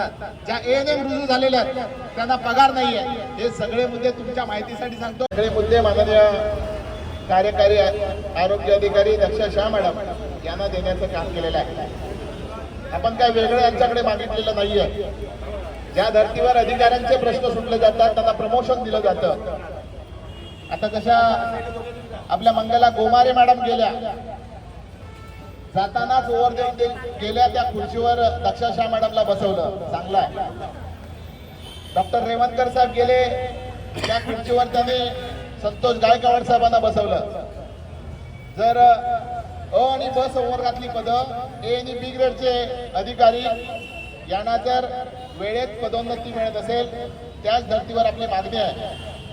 करतात ज्या N M रुजू झालेल्या आहेत त्यांना पगार नाही आहे हे सगळे मुद्दे तुमच्या माहितीसाठी सांगतो. सगळे मुद्दे माननीय कार्यकारी आरोग्य अधिकारी दक्षा शाह मॅडम यांना देण्याचं काम केलेलं आहे. आपण काय वेगळं यांच्याकडे मागितलेलं नाहीये. ज्या धर्तीवर अधिकाऱ्यांचे प्रश्न सुटले जातात त्यांना प्रमोशन दिलं जातं. आता जशा आपल्या मंगला गोमारे मॅडम गेल्या जातानाच ओव्हर देऊन ते गेल्या त्या खुर्चीवर दक्षाशा मॅडमला बसवलं. चांगलं. आहे डॉक्टर रेवणकर साहेब गेले. त्या खुर्चीवर त्यांनी संतोष गायकवाड साहेबांना बसवलं. जर अ आणि ब संवर्गातली पदं ए आणि बी ग्रेडचे अधिकारी यांना जर वेळेत पदोन्नती मिळत असेल त्याच धर्तीवर आपली मागणी आहे.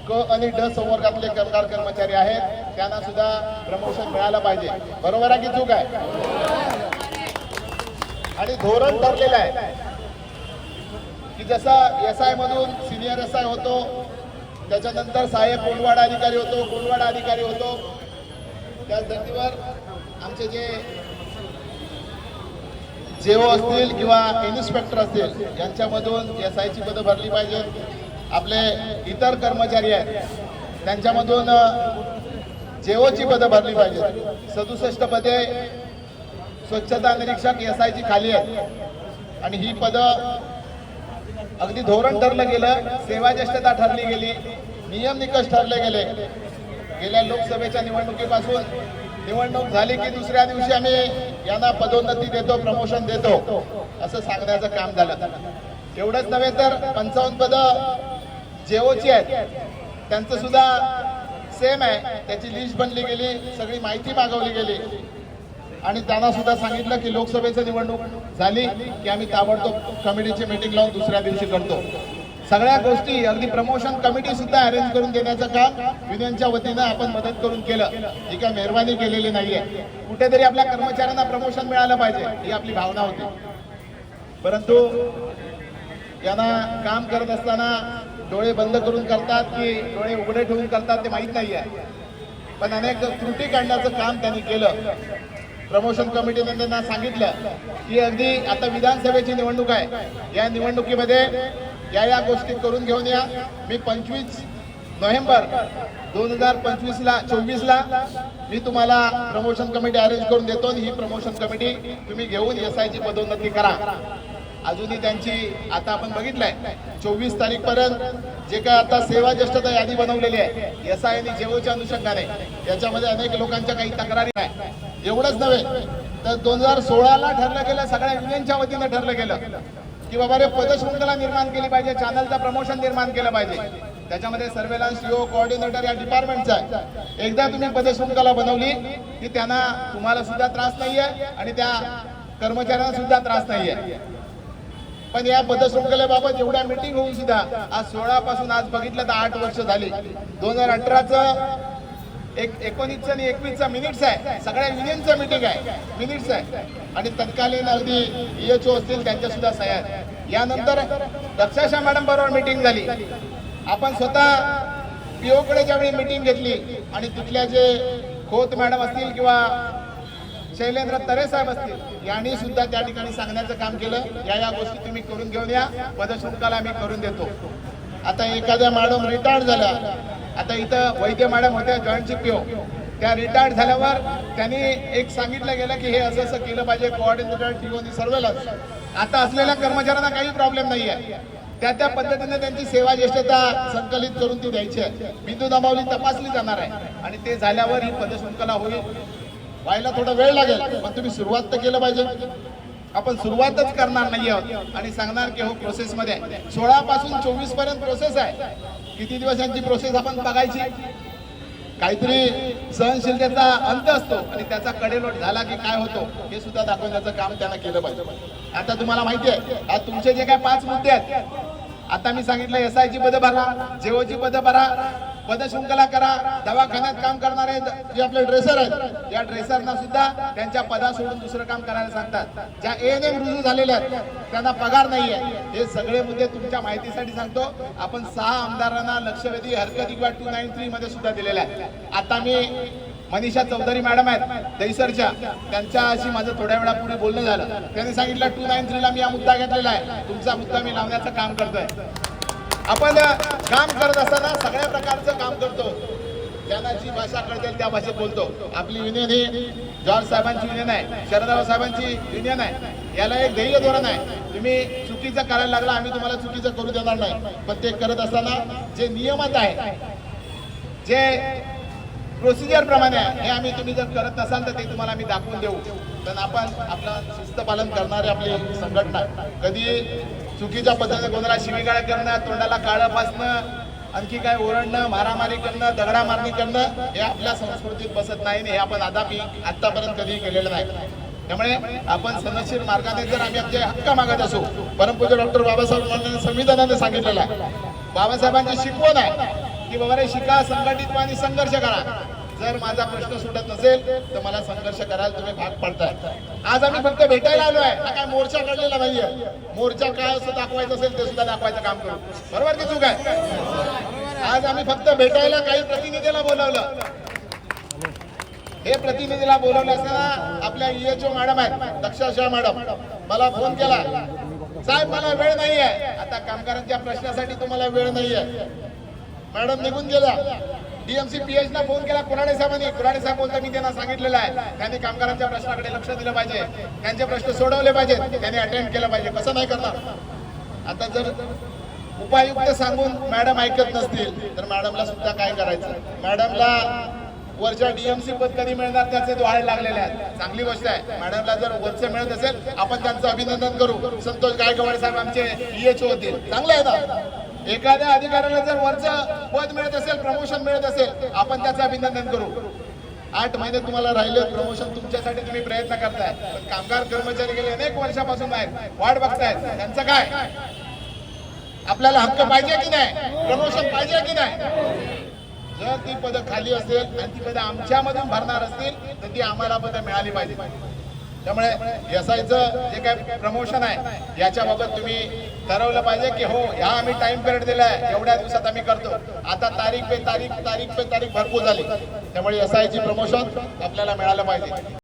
क आणि ड संवर्गातले कामगार कर्मचारी आहेत. त्यांना सुद्धा प्रमोशन मिळालं पाहिजे. बरोबर आहे की चूक आहे? आणि धोरण ठरलेलं आहे की जसा एस आय मधून सिनियर एस आय होतो त्याच्यानंतर सहाय्यक कोलवाडा अधिकारी होतो कोलवाडा अधिकारी होतो. त्याच धर्तीवर आमचे जे जेओ असतील किंवा इन्स्पेक्टर असतील यांच्यामधून एस आयची पदं भरली पाहिजेत. आपले इतर कर्मचारी आहेत त्यांच्यामधून जेओची पदं भरली पाहिजेत. सदुसष्ट पदे स्वच्छता निरीक्षक एस आयची खाली आहेत. आणि ही पदं अगदी धोरण ठरलं गेलं सेवा ज्येष्ठता ठरली गेली नियम निकष ठरले गेले. गेल्या लोकसभेच्या निवडणुकीपासून निवडणूक झाली की दुसऱ्या दिवशी आम्ही यांना पदोन्नती देतो प्रमोशन देतो असं सांगण्याचं काम झालं. एवढंच नव्हे तर पंचावन्न पदं जेओची आहेत. त्यांचं सुद्धा सेम आहे. त्याची लिस्ट बनली गेली सगळी माहिती मागवली गेली. आणि त्यांना सुद्धा सांगितलं की लोकसभेचं निवडणूक झाली की आम्ही ताबडतोब कमिटीची मीटिंग लावून दुसऱ्या दिवशी करतो. सगळ्या गोष्टी अगदी प्रमोशन कमिटी सुद्धा अरेंज करून देण्याचं काम युनियनच्या वतीनं आपण मदत करून केलं. ही काय मेहरबानी केलेली नाहीये. कुठेतरी आपल्या कर्मचाऱ्यांना प्रमोशन मिळालं पाहिजे ही आपली भावना होती. परंतु यांना काम करत असताना डोळे बंद करून करतात की डोळे उघडे ठेवून करतात ते माहीत नाही आहे पण अनेक त्रुटी काढण्याचं काम त्यांनी केलं. प्रमोशन कमिटीने त्यांना सांगितलं की अगदी आता विधानसभेची निवडणूक आहे. या निवडणुकीमध्ये या या गोष्टी करून घेऊन या. मी पंचवीस नोव्हेंबर दोन हजार पंचवीसला चोवीसला मी तुम्हाला प्रमोशन कमिटी अरेंज करून देतो आणि ही प्रमोशन कमिटी तुम्ही घेऊन एस आयची पदोन्नती करा. अजूनही त्यांची आता आपण बघितलंय. चोवीस तारीख पर्यंत जे काय आता सेवा ज्येष्ठता यादी बनवलेली आहे एस आय आणि जेओच्या अनुषंगाने. याच्यामध्ये अनेक लोकांच्या काही तक्रारी नाही. एवढंच नव्हे तर दोन हजार सोळाला ठरलं गेलं सगळ्या युनियनच्या वतीनं ठरलं गेलं की बाबा रे पदशृंखला निर्माण केली पाहिजे चॅनलचं प्रमोशन निर्माण केलं पाहिजे. त्याच्यामध्ये सर्वेलन्स सीओ कोऑर्डिनेटर या डिपार्टमेंटचा आहे. एकदा तुम्ही पदशृंखला बनवली की त्यांना तुम्हाला सुद्धा त्रास नाहीये आणि त्या कर्मचाऱ्यांना सुद्धा त्रास नाहीये. पण या पदशृंखलेबाबत एवढ्या मिटिंग होऊन सुद्धा आज सोळा पासून आज बघितलं तर आठ वर्ष झाली. दोन हजार अठराचं एक एकोणीसचं आणि एकवीसचा मिनिट्स आहे. सगळ्या युनियनचं मिटिंग आहे. मिनिट्स आहे. आणि तत्कालीन अगदी ईएचओ असतील त्यांच्या सुद्धा सह्या यानंतर दक्षाशा मॅडम बरोबर मिटिंग झाली. आपण स्वतः पीओकडे ज्यावेळी मिटिंग घेतली आणि तिथल्या जे खोत मॅडम असतील किंवा शैलेंद्र तरे साहेब असतील यांनी सुद्धा त्या ठिकाणी सांगण्याचं काम केलं. या या गोष्टी तुम्ही करून घेऊन या. पदशुल्काला मी करून देतो. आता एखाद्या मॅडम रिटायर्ड झाल्या. आता इथं वैद्य मॅडम होत्या जॉईंट पीओ त्या रिटायर्ड झाल्यावर त्यांनी एक सांगितलं गेलं की हे असं असं केलं पाहिजे कोऑर्डिनेटर टीओनी सर्वेलन्स आता असलेल्या कर्मचाऱ्यांना काही प्रॉब्लेम नाही आहे त्या त्या पद्धतीने त्यांची सेवा ज्येष्ठता संकलित करून ती द्यायची आहे. बिंदू दबावली तपासली जाणार आहे. आणि ते झाल्यावर ही पदशृंखला होईल. व्हायला थोडा वेळ लागेल पण तुम्ही सुरुवात तर केलं पाहिजे. आपण सुरुवातच करणार नाही आहोत आणि सांगणार की हो प्रोसेस मध्ये सोळा पासून चोवीसपर्यंत प्रोसेस आहे. किती दिवस यांची प्रोसेस आपण बघायची? काहीतरी सहनशीलतेचा अंत असतो आणि त्याचा कडेलोट झाला की काय होतो हे सुद्धा दाखवण्याचं काम त्यांना केलं पाहिजे. आता तुम्हाला माहिती आहे आज तुमचे जे काय पाच मुद्दे आहेत आता मी सांगितलं एस आयची पदं भरा जेओची पदं भरा पदशृंखला करा. दवाखान्यात काम करणारे जे आपले ड्रेसर आहेत या ड्रेसरना सुद्धा त्यांच्या पदा सोडून दुसरं काम करायला सांगतात. ज्या एन एम रुजू झालेल्या आहेत त्यांना पगार नाही आहे हे सगळे मुद्दे तुमच्या माहितीसाठी सांगतो. आपण सहा आमदारांना लक्षवेधी हरकत किंवा टू नाईन थ्री मध्ये सुद्धा दिलेल्या आहे आता मी मनीषा चौधरी मॅडम आहेत दहिसरच्या. त्यांच्याशी माझं थोड्या वेळापूर्वी बोलणं झालं. त्यांनी सांगितलं टू नाईन थ्रीला मी हा मुद्दा घेतलेला आहे. तुमचा मुद्दा मी लावण्याचं काम करतोय. आपण काम करत असताना सगळ्या प्रकारचं काम करतो. ज्यांना जी भाषा कळते त्या भाषेत बोलतो. आपली युनियन ही जॉर्ज साहेबांची युनियन आहे शरदराव साहेबांची युनियन आहे. याला एक ध्येय धोरण आहे. तुम्ही चुकीचं करायला लागला आम्ही तुम्हाला चुकीचं करू देणार नाही. पण ते करत असताना जे नियमात आहे जे प्रोसिजर प्रमाणे आहे हे आम्ही तुम्ही जर करत नसाल तर ते तुम्हाला आम्ही दाखवून देऊ. पण आपण आपलं शिस्त पालन करणारे आपली संघटना कधी चुकीच्या पद्धतीने कोणाला शिवीगाळ करणं तोंडाला काळं फासणं आणखी काय ओरडणं मारामारी करणं दगडा मारणी करणं हे आपल्या संस्कृतीत बसत नाही हे आपण आदापी आतापर्यंत कधीही केलेलं नाही. त्यामुळे आपण सनशील मार्गाने जर आम्ही आमचे हक्क मागत असू परमपूज्य डॉक्टर बाबासाहेब संविधानाने सांगितलेलं आहे बाबासाहेबांची शिकवण आहे की बाबा रे शिका संघटित आणि संघर्ष करा. जर माझा प्रश्न सुटत नसेल तर मला संघर्ष करायला तुम्ही भाग पडताय. आज आम्ही फक्त भेटायला आलो आहे. हा काय मोर्चा काढलेला नाहीये. मोर्चा काय असं दाखवायचं असेल ते सुद्धा दाखवायचं काम करू. बरोबर की चूक आहे? आज आम्ही फक्त भेटायला काही प्रतिनिधीला बोलावलं. हे प्रतिनिधीला बोलवलं असताना आपल्या ईएचओ मॅडम आहेत दक्षाशा मॅडम. मला फोन केला. साहेब मला वेळ नाही आहे आता कामगारांच्या प्रश्नासाठी तुम्हाला वेळ नाही आहे मॅडम निघून गेल्या. डीएमसी पीएच ला फोन केला कुराणे साहेबांनी. कुराणे साहेब बोलता मी त्यांना सांगितलेलं आहे. त्यांनी कामगारांच्या प्रश्नाकडे लक्ष दिलं पाहिजे. त्यांचे प्रश्न सोडवले पाहिजेत. त्यांनी अटेंड केलं पाहिजे. कसं नाही करणार? आता जर उपायुक्त सांगून मॅडम ऐकत नसतील तर मॅडमला सुद्धा काय करायचं? मॅडमला वरच्या डीएमसी पद कधी मिळणार त्याचे द्वारे लागलेले आहेत. चांगली गोष्ट आहे. मॅडमला जर वरच मिळत असेल आपण त्यांचं अभिनंदन करू. संतोष गायकवाड साहेब आमचे ईएचओ होतील. चांगलं आहे ना? एखाद्या अधिकाऱ्याला जर वरचं पद मिळत असेल प्रमोशन मिळत असेल आपण त्याचं अभिनंदन करू. आठ महिने तुम्हाला राहिले प्रमोशन तुमच्यासाठी तुम्ही प्रयत्न करताय. पण कामगार कर्मचारी गेले अनेक वर्षापासून आहेत वाट बघतायत. त्यांचं काय? आपल्याला हक्क पाहिजे की नाही? प्रमोशन पाहिजे की नाही? जर ती पदं खाली असेल आणि ती पदं आमच्यामधून भरणार असतील तर ती आम्हाला पदं मिळाली पाहिजे त्यामुळे एस आयचं जे काय प्रमोशन आहे याच्याबाबत तुम्ही ठरवलं पाहिजे की हो ह्या आम्ही टाइम पिरियड दिलाय एवढ्या दिवसात आम्ही करतो. आता तारीख पे तारीख तारीख पे तारीख भरपूर झाली. त्यामुळे एसआयची प्रमोशन आपल्याला मिळालं पाहिजे.